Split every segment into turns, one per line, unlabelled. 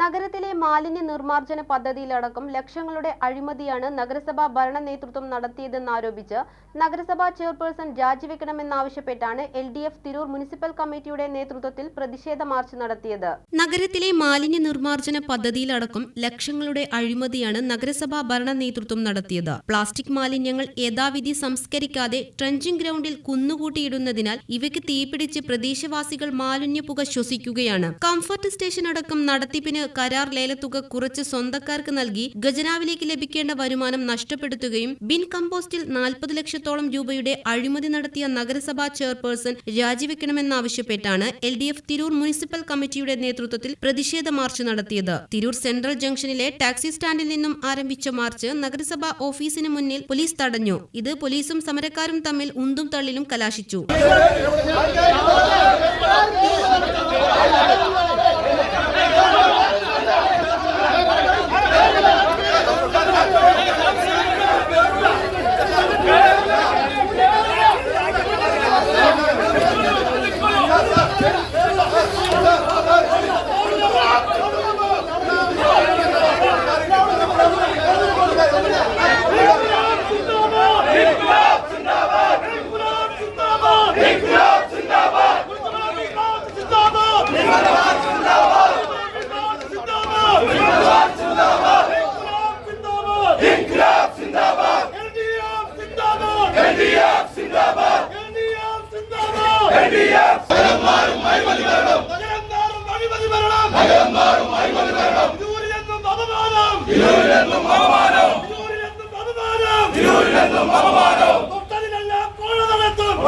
നഗരത്തിലെ മാലിന്യ നിർമ്മാർജന പദ്ധതിയിലടക്കം ലക്ഷങ്ങളുടെ അഴിമതിയാണ് നഗരസഭാ ഭരണ നേതൃത്വം നടത്തിയതെന്നാരോപിച്ച് നഗരസഭാ chairperson രാജിവെക്കണമെന്നാവശ്യപ്പെട്ടാണ് L D F Tirur municipal കമ്മിറ്റിയുടെ നേതൃത്വത്തിൽ പ്രതിഷേധ മാർച്ച് നടത്തിയത്. നഗരത്തിലെ മാലിന്യ നിർമ്മാർജന പദ്ധതിയിലടക്കം ലക്ഷങ്ങളുടെ അഴിമതിയാണ് നഗരസഭാ ഭരണ നേതൃത്വം നടത്തിയത്. പ്ലാസ്റ്റിക് മാലിന്യങ്ങൾ യഥാവിധി സംസ്കരിക്കാതെ ട്രഞ്ചിംഗ് ഗ്രൗണ്ടിൽ കുന്നുകൂട്ടിയിടുന്നതിനാൽ ഇവയ്ക്ക് തീപിടിച്ച് പ്രദേശവാസികൾ മാലിന്യ പുക ശ്വസിക്കുകയാണ്. കംഫർട്ട് സ്റ്റേഷൻ അടക്കം നടത്തിപ്പിന് കരാർ ലേലത്തുക കുറച്ച് സ്വന്തക്കാർക്ക് നൽകി ഖജനാവിലേക്ക് ലഭിക്കേണ്ട വരുമാനം നഷ്ടപ്പെടുത്തുകയും ബിൻ കമ്പോസ്റ്റിൽ നാൽപ്പത് ലക്ഷത്തോളം രൂപയുടെ അഴിമതി നടത്തിയ നഗരസഭാ chairperson രാജിവെക്കണമെന്നാവശ്യപ്പെട്ടാണ് L D F Tirur municipal കമ്മിറ്റിയുടെ നേതൃത്വത്തിൽ പ്രതിഷേധ മാർച്ച് നടത്തിയത്. തിരൂർ സെൻട്രൽ ജംഗ്ഷനിലെ ടാക്സി സ്റ്റാൻഡിൽ നിന്നും ആരംഭിച്ച മാർച്ച് നഗരസഭാ ഓഫീസിന് മുന്നിൽ പോലീസ് തടഞ്ഞു. ഇത് പോലീസും സമരക്കാരും തമ്മിൽ ഉന്തും തള്ളിലും കലാശിച്ചു.
ഒട്ടലിനെല്ലാം കോഴ അപമാനം.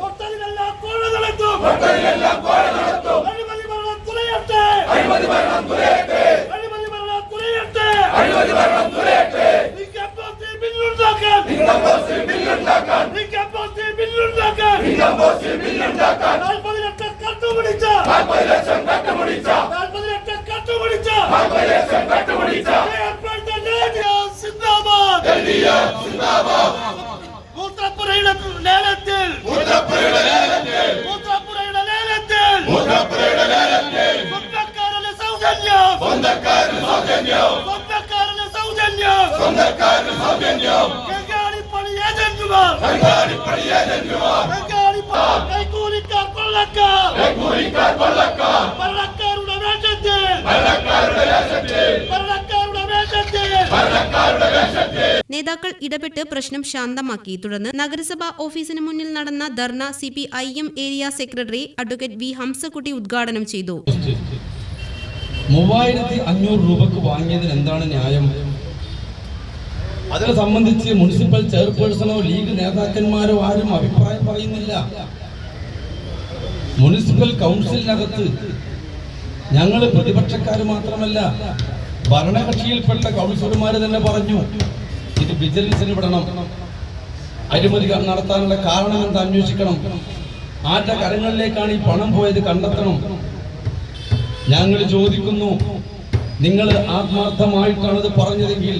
ഒട്ടലിനെല്ലാം കോഴ നടത്തും ഒട്ടലിനെല്ലാം കോഴ നടത്തും അഴിമതി ഭരണം തുലയട്ടെ അഴിമതി ഭരണം തുലയട്ടെ അഴിമതി ഭരണം തുലയട്ടെ അഴിമതി ഭരണം തുലയട്ടെ നിക്കപ്പോത്തി ബില്ലുണ്ടാക്കാൻ നിക്കപ്പോത്തി ബില്ലുണ്ടാക്കാൻ നിക്കപ്പോത്തി ബില്ലുണ്ടാക്കാൻ നിക്കപ്പോത്തി ബില്ലുണ്ടാക്കാൻ നാൽപ്പത് ലക്ഷം കട്ടുപിടിച്ച നാൽപ്പത് ലക്ഷം കട്ടുപിടിച്ച നാൽപ്പത് ലക്ഷം കട്ടുപിടിച്ച നാൽപ്പത് ലക്ഷം കട്ടുപിടിച്ച സിന്ദാബാദ് മൂത്രപ്പുരയുടെ ലേലത്തിൽ മൂത്രപ്പുരയുടെ ലേലത്തിൽ മൂത്രപ്പുരയുടെ ലേലത്തിൽ
നേതാക്കൾ ഇടപെട്ട് പ്രശ്നം ശാന്തമാക്കി. തുടർന്ന് നഗരസഭാ ഓഫീസിന് മുന്നിൽ നടന്ന dharna C P I M area secretary advocate V Hamsakutty ഉദ്ഘാടനം ചെയ്തു.
മൂവായിരത്തി അഞ്ഞൂറ് രൂപക്ക് വാങ്ങിയതിന് എന്താണ് ന്യായം? അതിനെ സംബന്ധിച്ച് മുനിസിപ്പൽ ചെയർപേഴ്സണോ ലീഗ് നേതാക്കന്മാരോ ആരും അഭിപ്രായം പറയുന്നില്ല. മുനിസിപ്പൽ കൗൺസിലിനകത്ത് ഞങ്ങൾ പ്രതിപക്ഷക്കാർ മാത്രമല്ല ഭരണകക്ഷിയിൽപ്പെട്ട കൗൺസിലർമാർ തന്നെ പറഞ്ഞു. ഇത് വിജിലൻസിന് വിടണം. അഴിമതി നടത്താനുള്ള കാരണം എന്താ അന്വേഷിക്കണം. ആരുടെ കരങ്ങളിലേക്കാണ് ഈ പണം പോയത് കണ്ടെത്തണം. ഞങ്ങൾ ചോദിക്കുന്നു നിങ്ങൾ ആത്മാർത്ഥമായിട്ടാണത് പറഞ്ഞതെങ്കിൽ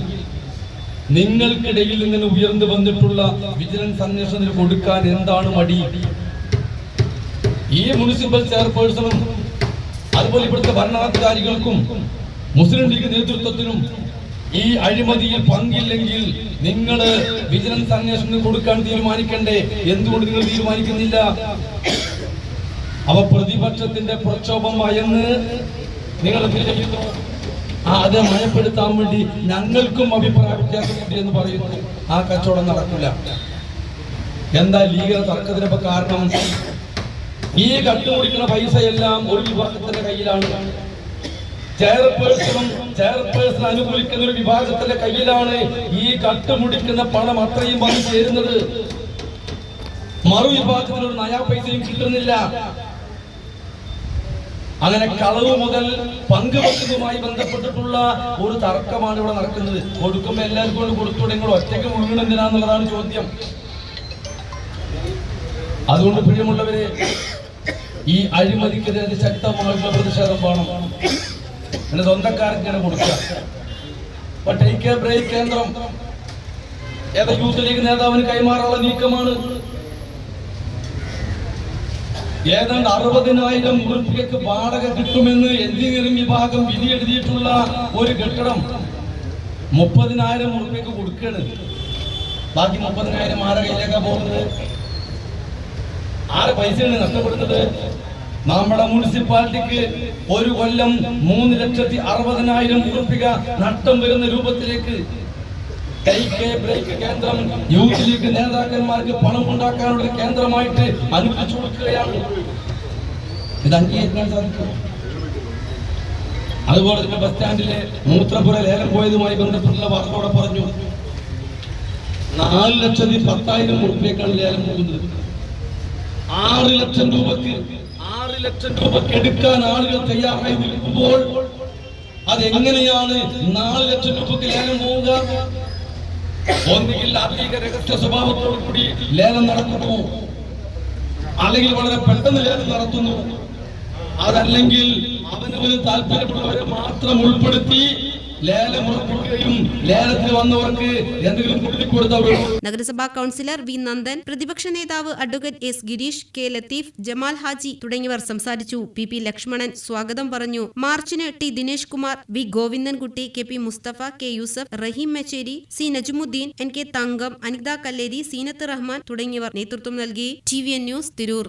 നിങ്ങൾക്കിടയിൽ നിന്ന് ഉയർന്നു വന്നിട്ടുള്ള വിജിലൻസ് അന്വേഷണത്തിന് കൊടുക്കാൻ എന്താണ് മടി? ഈ മുനിസിപ്പൽ ചെയർപേഴ്സണും അതുപോലെ ഇവിടുത്തെ ഭരണാധികാരികൾക്കും മുസ്ലിം ലീഗ് നേതൃത്വത്തിനും ഈ അഴിമതിയിൽ പങ്കില്ലെങ്കിൽ നിങ്ങൾ വിജിലൻസ് അന്വേഷണം കൊടുക്കാൻ തീരുമാനിക്കണ്ടേ? എന്തുകൊണ്ട് നിങ്ങൾ തീരുമാനിക്കുന്നില്ല? അവ പ്രതിപക്ഷത്തിന്റെ പ്രക്ഷോഭം ഭയന്ന് നിങ്ങൾ ആ അത് മയപ്പെടുത്താൻ വേണ്ടി ഞങ്ങൾക്കും അഭിപ്രായ വ്യത്യാസമുണ്ട് എന്ന് പറയുന്നു ആ കച്ചവടം നടക്കില്ല. എന്താ ലീഗിലെ തർക്കത്തിനൊക്കെ കാരണം? ഈ കട്ടുപിടിക്കുന്ന പൈസ എല്ലാം ഒരു വിഭാഗത്തിന്റെ കയ്യിലാണ്. ചെയർപേഴ്സണും ചെയർപേഴ്സൺ അനുകൂലിക്കുന്ന ഒരു വിഭാഗത്തിന്റെ കയ്യിലാണ് ഈ കട്ടുമുടിക്കുന്ന പണം അത്രയും വന്നു ചേരുന്നത്. മറുവിഭാഗത്തിന് ഒരു നയാ പൈസയും കിട്ടുന്നില്ല. അങ്ങനെ കളവ് മുതൽ പങ്കുവെക്കുന്നതുമായി ബന്ധപ്പെട്ടിട്ടുള്ള ഒരു തർക്കമാണ് ഇവിടെ നടക്കുന്നത്. കൊടുക്കുമ്പോൾ എല്ലാവർക്കും കൊണ്ട് കൊടുത്തൂടെ നിങ്ങൾ ഒറ്റയ്ക്ക് മുഴുവനെന്തിനാന്നുള്ളതാണ് ചോദ്യം. അതുകൊണ്ട് പ്രിയമുള്ളവരെ ഈ അഴിമതിക്കെതിരെ ശക്തമായിട്ടുള്ള പ്രതിഷേധം വേണം. എന്റെ സ്വന്തക്കാർക്ക് ഇങ്ങനെ കൊടുക്കുക. കേന്ദ്രം. ഏതാ യൂത്ത് ലീഗ് നേതാവിന് കൈമാറാനുള്ള നീക്കമാണ്? ഏതാണ്ട് അറുപതിനായിരം ഉറുപ്പികക്ക് വാടക കിട്ടുമെന്ന് എഞ്ചിനീയറിംഗ് വിഭാഗം വിധി എഴുതിയിട്ടുള്ള ഒരു കെട്ടിടം മുപ്പതിനായിരം ഉറുപ്പികക്ക് കൊടുക്കുകയാണ് ബാക്കി മുപ്പതിനായിരം ആരെ കയ്യിലേക്കാണ് പോകുന്നത്? ആരെ പൈസയാണ് നഷ്ടപ്പെടുന്നത്? നമ്മുടെ മുനിസിപ്പാലിറ്റിക്ക് ഒരു കൊല്ലം മൂന്ന് ലക്ഷത്തി അറുപതിനായിരം ഉറപ്പിക നഷ്ടം വരുന്ന രൂപത്തിലേക്ക് ബ്രേക്ക് കേന്ദ്രം യൂത്ത് ലീഗ് നേതാക്കന്മാർക്ക് പണം ഉണ്ടാക്കാനുള്ള കേന്ദ്രമായിട്ട് അനുവദിച്ചു കൊടുക്കുകയാണ്. ഇത് അംഗീകരിക്കാൻ സാധിക്കും അതുപോലെ തന്നെ ബസ് സ്റ്റാൻഡിലെ മൂത്രപ്പുര ലേലം പോയതുമായി ബന്ധപ്പെട്ടുള്ള വാർത്തയോടെ പറഞ്ഞു. നാല് ലക്ഷത്തി പത്തായിരം ഉറുപ്പിയേക്കാണ് ലേലം പോകുന്നത്. ആറ് ലക്ഷം രൂപക്ക് ലക്ഷം രൂപക്ക് എടുക്കാൻ ആളുകൾ തയ്യാറായി നിൽക്കുമ്പോൾ അതെങ്ങനെയാണ് നാല് ലക്ഷം രൂപക്ക് ലേലം പോവുക? ഒന്നുകിൽ അധിക രഹസ്യ സ്വഭാവത്തോടു കൂടി ലേലം നടത്തുന്നു അല്ലെങ്കിൽ വളരെ പെട്ടെന്ന് ലേലം നടത്തുന്നു. അതല്ലെങ്കിൽ അവനവന് താല്പര്യമുള്ളവരെ മാത്രം ഉൾപ്പെടുത്തി
നഗരസഭാ കൗൺസിലർ വി നന്ദൻ പ്രതിപക്ഷ നേതാവ് advocate S Girish K Latheef Jamal Haji തുടങ്ങിയവർ സംസാരിച്ചു. പി പി ലക്ഷ്മണൻ സ്വാഗതം പറഞ്ഞു. മാർച്ചിന് T Dinesh Kumar V Govindankutty K P Musthafa K Yusuf Raheem Mecheri C Najmudheen N K Thankam Anitha Kalleri Seenath Rahman തുടങ്ങിയവർ നേതൃത്വം നൽകി. T V N news Tirur.